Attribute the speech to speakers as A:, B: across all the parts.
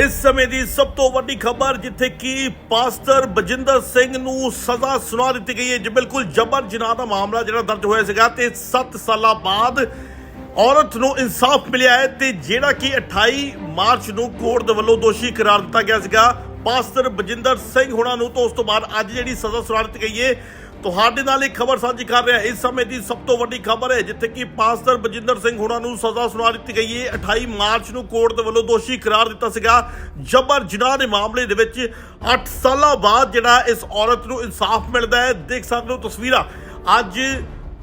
A: ਇਸ ਸਮੇਂ ਦੀ ਸਭ ਤੋਂ ਵੱਡੀ ਖਬਰ ਜਿੱਥੇ ਕਿ ਪਾਸਟਰ ਬਜਿੰਦਰ ਸਿੰਘ ਨੂੰ ਸਜ਼ਾ ਸੁਣਾ ਦਿੱਤੀ ਗਈ ਹੈ, ਜੀ ਬਿਲਕੁਲ ਜਬਰ ਜਨਾਹ ਦਾ ਮਾਮਲਾ ਜਿਹੜਾ ਦਰਜ ਹੋਇਆ ਸੀਗਾ ਤੇ 7 ਸਾਲਾਂ ਬਾਅਦ ਔਰਤ ਨੂੰ ਇਨਸਾਫ ਮਿਲਿਆ ਹੈ ਤੇ ਜਿਹੜਾ ਕਿ 28 ਮਾਰਚ ਨੂੰ ਕੋਰਟ ਦੇ ਵੱਲੋਂ ਦੋਸ਼ੀ ਕਰਾਰ ਦਿੱਤਾ ਗਿਆ ਸੀਗਾ। ਪਾਸਟਰ ਬਜਿੰਦਰ ਸਿੰਘ ਹੁਣਾਂ ਨੂੰ ਤੋਂ ਉਸ ਤੋਂ ਬਾਅਦ ਅੱਜ ਜਿਹੜੀ ਸਜ਼ਾ ਸੁਣਾ ਦਿੱਤੀ ਗਈ ਹੈ ਤੁਹਾਡੇ ਨਾਲ ਇੱਕ ਖਬਰ ਸਾਂਝੀ ਕਰ ਰਿਹਾ। ਇਸ ਸਮੇਂ ਦੀ ਸਭ ਤੋਂ ਵੱਡੀ ਖਬਰ ਹੈ, ਜਿੱਥੇ ਕਿ ਪਾਸਟਰ ਬਜਿੰਦਰ ਸਿੰਘ ਹੁਣਾਂ ਨੂੰ ਸਜ਼ਾ ਸੁਣਾ ਦਿੱਤੀ ਗਈ ਹੈ। 28 ਮਾਰਚ ਨੂੰ ਕੋਰਟ ਦੇ ਵੱਲੋਂ ਦੋਸ਼ੀ ਕਰਾਰ ਦਿੱਤਾ ਸੀਗਾ। ਜਬਰ ਜਨਾਹ ਦੇ ਮਾਮਲੇ ਦੇ ਵਿੱਚ 8 ਸਾਲਾਂ ਬਾਅਦ ਜਿਹੜਾ ਇਸ ਔਰਤ ਨੂੰ ਇਨਸਾਫ ਮਿਲਦਾ ਹੈ। ਦੇਖ ਸਕਦੇ ਹੋ ਤਸਵੀਰਾਂ। ਅੱਜ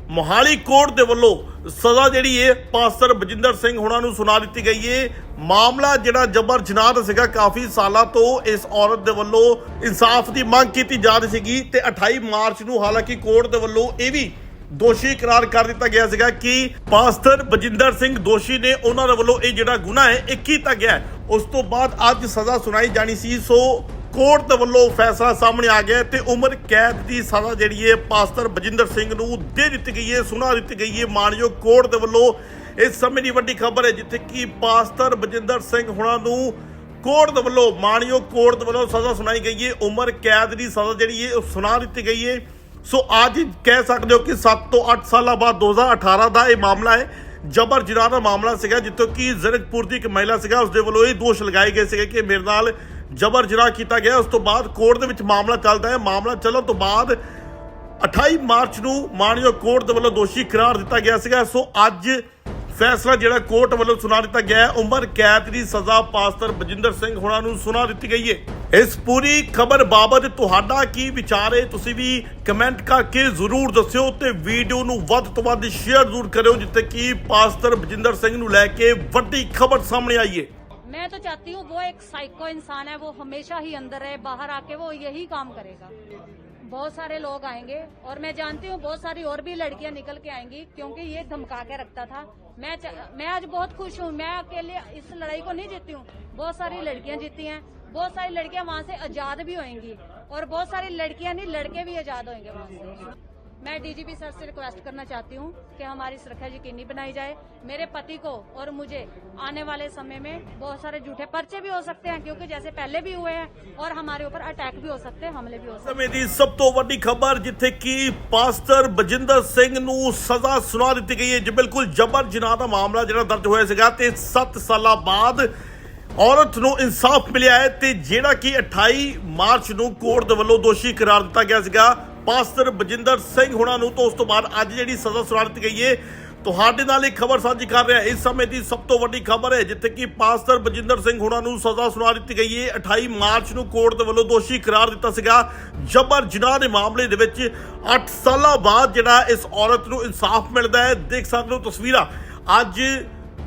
A: ਮੋਹਾਲੀ ਕੋਰਟ ਦੇ ਵੱਲੋਂ ਸਜ਼ਾ ਜਿਹੜੀ ਹੈ ਪਾਸਟਰ ਬਜਿੰਦਰ ਸਿੰਘ ਹੁਣਾਂ ਨੂੰ ਸੁਣਾ ਦਿੱਤੀ ਗਈ ਹੈ ਮਾਮਲਾ ਜਿਹੜਾ ਜਬਰ ਜਨਾਹ ਦਾ ਸੀਗਾ ਕਾਫੀ ਸਾਲਾਂ ਤੋਂ ਇਸ ਔਰਤ ਦੇ ਵੱਲੋਂ ਇਨਸਾਫ ਦੀ ਮੰਗ ਕੀਤੀ ਜਾ ਰਹੀ ਸੀਗੀ ਤੇ 28 ਮਾਰਚ ਨੂੰ ਹਾਲਾਂਕਿ ਕੋਰਟ ਦੇ ਵੱਲੋਂ ਇਹ ਵੀ ਦੋਸ਼ੀ ਕਰਾਰ ਕਰ ਦਿੱਤਾ ਗਿਆ ਸੀਗਾ ਕਿ ਪਾਸਟਰ ਬਜਿੰਦਰ ਸਿੰਘ ਦੋਸ਼ੀ ਨੇ ਉਹਨਾਂ ਦੇ ਵੱਲੋਂ ਇਹ ਜਿਹੜਾ ਗੁਨਾਹ ਹੈ, ਇਹ ਕੀਤਾ ਗਿਆ ਉਸ ਤੋਂ ਬਾਅਦ ਅੱਜ ਸਜ਼ਾ ਸੁਣਾਈ ਜਾਣੀ ਸੀ। ਸੋ ਕੋਰਟ ਦੇ ਵੱਲੋਂ ਫੈਸਲਾ ਸਾਹਮਣੇ ਆ ਗਿਆ ਹੈ ਤੇ ਉਮਰ ਕੈਦ ਦੀ ਸਜ਼ਾ ਜਿਹੜੀ ਹੈ ਪਾਸਟਰ ਬਜਿੰਦਰ ਸਿੰਘ ਨੂੰ ਦੇ ਦਿੱਤੀ ਗਈ ਹੈ, ਸੁਣਾ ਦਿੱਤੀ ਗਈ ਹੈ। ਮਾਨਯੋਗ ਕੋਰਟ ਦੇ ਵੱਲੋਂ ਇਸ ਸਮੇਂ ਦੀ ਵੱਡੀ ਖਬਰ ਹੈ ਜਿੱਥੇ ਕਿ ਪਾਸਟਰ ਬਜਿੰਦਰ ਸਿੰਘ ਹੁਣਾਂ ਨੂੰ ਕੋਰਟ ਦੇ ਵੱਲੋਂ, ਮਾਨਯੋਗ ਕੋਰਟ ਦੇ ਵੱਲੋਂ ਸਜ਼ਾ ਸੁਣਾਈ ਗਈ ਹੈ। ਉਮਰ ਕੈਦ ਦੀ ਸਜ਼ਾ ਜਿਹੜੀ ਹੈ ਉਹ ਸੁਣਾ ਦਿੱਤੀ ਗਈ ਹੈ। ਸੋ ਅੱਜ ਕਹਿ ਸਕਦੇ ਹੋ ਕਿ 7 ਤੋਂ 8 ਸਾਲਾਂ ਬਾਅਦ 2018 ਦਾ ਇਹ ਮਾਮਲਾ ਹੈ। ਜਬਰ ਜਨਾਹ ਦਾ ਮਾਮਲਾ ਸੀਗਾ, ਜਿੱਥੋਂ ਕਿ ਜ਼ਰਕਪੁਰ ਦੀ ਇੱਕ ਮਹਿਲਾ ਸੀਗਾ ਉਸ ਦੇ ਵੱਲੋਂ ਇਹ ਦੋਸ਼ ਲਗਾਏ ਗਏ ਸੀਗੇ ਕਿ ਮੇਰੇ ਨਾਲ ਜਬਰ ਜਨਾਹ ਕੀਤਾ ਗਿਆ। ਉਸ ਤੋਂ ਬਾਅਦ ਕੋਰਟ ਦੇ ਵਿੱਚ ਮਾਮਲਾ ਚੱਲਦਾ ਹੈ। ਮਾਮਲਾ ਚੱਲਣ ਤੋਂ ਬਾਅਦ 28 ਮਾਰਚ ਨੂੰ ਮਾਨਯੋਗ ਕੋਰਟ ਦੇ ਵੱਲੋਂ ਦੋਸ਼ੀ ਕਰਾਰ ਦਿੱਤਾ ਗਿਆ ਸੀਗਾ। ਸੋ ਅੱਜ ਫੈਸਲਾ ਜਿਹੜਾ ਕੋਰਟ ਵੱਲੋਂ ਸੁਣਾ ਦਿੱਤਾ ਗਿਆ ਹੈ। ਉਮਰ, ਕੈਦ ਦੀ ਸਜ਼ਾ ਪਾਸਟਰ ਬਜਿੰਦਰ ਸਿੰਘ ਹੋਣਾ ਨੂੰ ਸੁਣਾ ਦਿੱਤੀ ਗਈ ਹੈ। ਇਸ ਪੂਰੀ ਖਬਰ ਬਾਬਤ ਤੁਹਾਡਾ ਕੀ ਵਿਚਾਰ ਹੈ? ਤੁਸੀਂ ਵੀ ਕਮੈਂਟ ਕਰਕੇ ਜ਼ਰੂਰ ਦੱਸਿਓ ਤੇ ਵੀਡੀਓ ਨੂੰ ਵੱਧ ਤੋਂ ਵੱਧ ਸ਼ੇਅਰ ਜ਼ਰੂਰ ਕਰਿਓ, ਜਿੱਥੇ ਕਿ ਪਾਸਟਰ ਬਜਿੰਦਰ ਸਿੰਘ ਨੂੰ ਲੈ ਕੇ ਵੱਡੀ ਖਬਰ ਸਾਹਮਣੇ ਆਈ ਹੈ।
B: मैं तो चाहती हूँ वो एक साइको इंसान है, वो हमेशा ही अंदर रहे, बाहर आके वो यही काम करेगा। बहुत सारे लोग आएँगे और मैं जानती हूँ बहुत सारी और भी लड़कियाँ निकल के आएँगी, क्योंकि ये धमका के रखता था। मैं मैं आज बहुत खुश हूँ, मैं अकेले इस लड़ाई को नहीं जीती हूँ। बहुत सारी लड़कियाँ जीती हैं, बहुत सारी लड़कियाँ वहाँ से आज़ाद भी होंगी और बहुत सारी लड़कियाँ नहीं, लड़के भी आज़ाद होंगे वहाँ से। मैं डीजीपी सर से रिक्वेस्ट करना चाहती हूँ कि हमारी सुरक्षा यकीनी बनाई जाए मेरे पति को और मुझे आने वाले समय में बहुत सारे झूठे पर्चे भी हो सकते हैं क्योंकि जैसे पहले भी हुए हैं और हमारे ऊपर अटैक भी हो सकते हैं हमले भी हो सकते हैं
A: ਸਮੇਂ ਦੀ ਸਭ ਤੋਂ ਵੱਡੀ ਖਬਰ ਜਿੱਥੇ ਕਿ ਪਾਸਟਰ ਬਜਿੰਦਰ ਸਿੰਘ ਨੂੰ ਸਜ਼ਾ ਸੁਣਾ ਦਿੱਤੀ ਗਈ ਹੈ ਜੀ ਬਿਲਕੁਲ ਜਬਰ ਜਨਾਹ ਦਾ ਮਾਮਲਾ ਜਿਹੜਾ ਦਰਜ ਹੋਇਆ ਸੀਗਾ ਤੇ 7 ਸਾਲਾਂ ਬਾਅਦ ਔਰਤ ਨੂੰ ਇਨਸਾਫ ਮਿਲਿਆ ਹੈ ਤੇ ਜਿਹੜਾ ਕਿ 28 ਮਾਰਚ ਨੂੰ ਕੋਰਟ ਦੇ ਵੱਲੋਂ ਦੋਸ਼ੀ ਕਰਾਰ ਦਿੱਤਾ ਗਿਆ ਸੀਗਾ ਪਾਸਟਰ ਬਜਿੰਦਰ ਸਿੰਘ ਹੁਣਾਂ ਨੂੰ ਤੋਂ ਉਸ ਤੋਂ ਬਾਅਦ ਅੱਜ ਜਿਹੜੀ ਸਜ਼ਾ ਸੁਣਾ ਦਿੱਤੀ ਗਈ ਹੈ ਤੁਹਾਡੇ ਨਾਲ ਇੱਕ ਖਬਰ ਸਾਂਝੀ ਕਰ ਰਿਹਾ। ਇਸ ਸਮੇਂ ਦੀ ਸਭ ਤੋਂ ਵੱਡੀ ਖਬਰ ਹੈ, ਜਿੱਥੇ ਕਿ ਪਾਸਟਰ ਬਜਿੰਦਰ ਸਿੰਘ ਹੁਣਾਂ ਨੂੰ ਸਜ਼ਾ ਸੁਣਾ ਦਿੱਤੀ ਗਈ ਹੈ 28 ਮਾਰਚ ਨੂੰ ਕੋਰਟ ਦੇ ਵੱਲੋਂ ਦੋਸ਼ੀ ਕਰਾਰ ਦਿੱਤਾ ਸੀਗਾ। ਜਬਰ ਜਨਾਹ ਦੇ ਮਾਮਲੇ ਦੇ ਵਿੱਚ 8 ਸਾਲਾਂ ਬਾਅਦ ਜਿਹੜਾ ਇਸ ਔਰਤ ਨੂੰ ਇਨਸਾਫ ਮਿਲਦਾ ਹੈ। ਦੇਖ ਸਕਦੇ ਹੋ ਤਸਵੀਰਾਂ। ਅੱਜ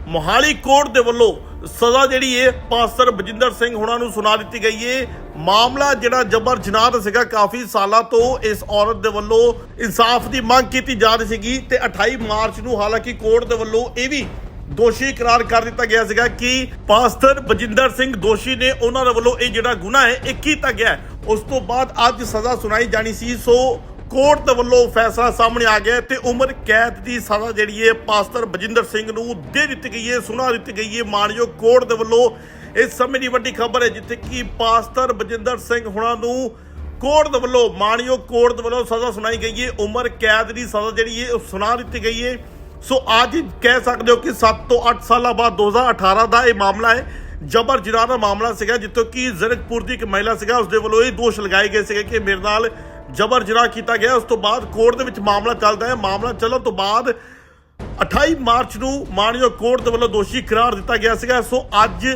A: ਮੋਹਾਲੀ ਕੋਰਟ ਦੇ ਵੱਲੋਂ ਸਜ਼ਾ ਜਿਹੜੀ ਹੈ ਪਾਸਟਰ ਬਜਿੰਦਰ ਸਿੰਘ ਹੁਣਾਂ ਨੂੰ ਸੁਣਾ ਦਿੱਤੀ ਗਈ ਹੈ ਮਾਮਲਾ ਜਿਹੜਾ ਜਬਰ ਜਨਾਹ ਦਾ ਸੀਗਾ ਕਾਫੀ ਸਾਲਾਂ ਤੋਂ, ਇਸ ਔਰਤ ਦੇ ਵੱਲੋਂ ਇਨਸਾਫ ਦੀ ਮੰਗ ਕੀਤੀ ਜਾ ਰਹੀ ਸੀਗੀ ਤੇ 28 ਮਾਰਚ ਨੂੰ ਹਾਲਾਂਕਿ ਕੋਰਟ ਦੇ ਵੱਲੋਂ ਇਹ ਵੀ ਦੋਸ਼ੀ ਕਰਾਰ ਕਰ ਦਿੱਤਾ ਗਿਆ ਸੀਗਾ ਕਿ ਪਾਸਟਰ ਬਜਿੰਦਰ ਸਿੰਘ ਦੋਸ਼ੀ ਨੇ ਉਹਨਾਂ ਦੇ ਵੱਲੋਂ ਇਹ ਜਿਹੜਾ ਗੁਨਾਹ ਹੈ, ਇਹ ਕੀਤਾ ਗਿਆ ਹੈ। ਉਸ ਤੋਂ ਬਾਅਦ ਅੱਜ ਸਜ਼ਾ ਸੁਣਾਈ ਜਾਣੀ ਸੀ ਸੋ ਕੋਰਟ ਦੇ ਵੱਲੋਂ ਫੈਸਲਾ ਸਾਹਮਣੇ ਆ ਗਿਆ ਹੈ ਤੇ ਉਮਰ ਕੈਦ ਦੀ ਸਜ਼ਾ ਜਿਹੜੀ ਹੈ ਪਾਸਟਰ ਬਜਿੰਦਰ ਸਿੰਘ ਨੂੰ ਦੇ ਦਿੱਤੀ ਗਈ ਹੈ, ਸੁਣਾ ਦਿੱਤੀ ਗਈ ਹੈ। ਮਾਨਯੋਗ ਕੋਰਟ ਦੇ ਵੱਲੋਂ ਇਸ ਸਮੇਂ ਦੀ ਵੱਡੀ ਖਬਰ ਹੈ ਜਿੱਥੇ ਕਿ ਪਾਸਟਰ ਬਜਿੰਦਰ ਸਿੰਘ ਹੁਣਾਂ ਨੂੰ ਕੋਰਟ ਦੇ ਵੱਲੋਂ, ਮਾਨਯੋਗ ਕੋਰਟ ਦੇ ਵੱਲੋਂ ਸਜ਼ਾ ਸੁਣਾਈ ਗਈ ਹੈ। ਉਮਰ ਕੈਦ ਦੀ ਸਜ਼ਾ ਜਿਹੜੀ ਹੈ ਉਹ ਸੁਣਾ ਦਿੱਤੀ ਗਈ ਹੈ। ਸੋ ਅੱਜ ਕਹਿ ਸਕਦੇ ਹੋ ਕਿ 7 ਤੋਂ 8 ਸਾਲਾਂ ਬਾਅਦ 2018 ਦਾ ਇਹ ਮਾਮਲਾ ਹੈ। ਜਬਰ ਜਨਾਹ ਦਾ ਮਾਮਲਾ ਸੀਗਾ, ਜਿੱਥੋਂ ਕਿ ਜ਼ਰਕਪੁਰ ਦੀ ਇੱਕ ਮਹਿਲਾ ਸੀਗਾ ਉਸ ਦੇ ਵੱਲੋਂ ਇਹ ਦੋਸ਼ ਲਗਾਏ ਗਏ ਸੀਗੇ ਕਿ ਮੇਰੇ ਨਾਲ ਜਬਰ ਜਨਾਹ ਕੀਤਾ ਗਿਆ। ਉਸ ਤੋਂ ਬਾਅਦ ਕੋਰਟ ਦੇ ਵਿੱਚ ਮਾਮਲਾ ਚੱਲਦਾ ਹੈ। ਮਾਮਲਾ ਚੱਲਣ ਤੋਂ ਬਾਅਦ 28 ਮਾਰਚ ਨੂੰ ਮਾਨਯੋਗ ਕੋਰਟ ਦੇ ਵੱਲੋਂ ਦੋਸ਼ੀ ਕਰਾਰ ਦਿੱਤਾ ਗਿਆ ਸੀਗਾ। ਸੋ ਅੱਜ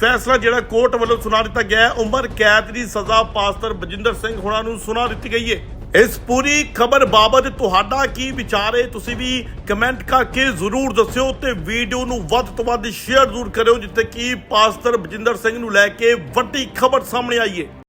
A: ਫੈਸਲਾ ਜਿਹੜਾ ਕੋਰਟ ਵੱਲੋਂ ਸੁਣਾ ਦਿੱਤਾ ਗਿਆ ਉਮਰ, ਕੈਦ ਦੀ ਸਜ਼ਾ ਪਾਸਟਰ ਬਜਿੰਦਰ ਸਿੰਘ ਹੁਣਾਂ ਨੂੰ ਸੁਣਾ ਦਿੱਤੀ ਗਈ ਹੈ। ਇਸ ਪੂਰੀ ਖਬਰ ਬਾਬਤ ਤੁਹਾਡਾ ਕੀ ਵਿਚਾਰ ਹੈ? ਤੁਸੀਂ ਵੀ ਕਮੈਂਟ ਕਰਕੇ ਜ਼ਰੂਰ ਦੱਸਿਓ ਤੇ ਵੀਡੀਓ ਨੂੰ ਵੱਧ ਤੋਂ ਵੱਧ ਸ਼ੇਅਰ ਜ਼ਰੂਰ ਕਰਿਓ, ਜਿੱਥੇ ਕਿ ਪਾਸਟਰ ਬਜਿੰਦਰ ਸਿੰਘ ਨੂੰ ਲੈ ਕੇ ਵੱਡੀ ਖਬਰ ਸਾਹਮਣੇ ਆਈ ਹੈ।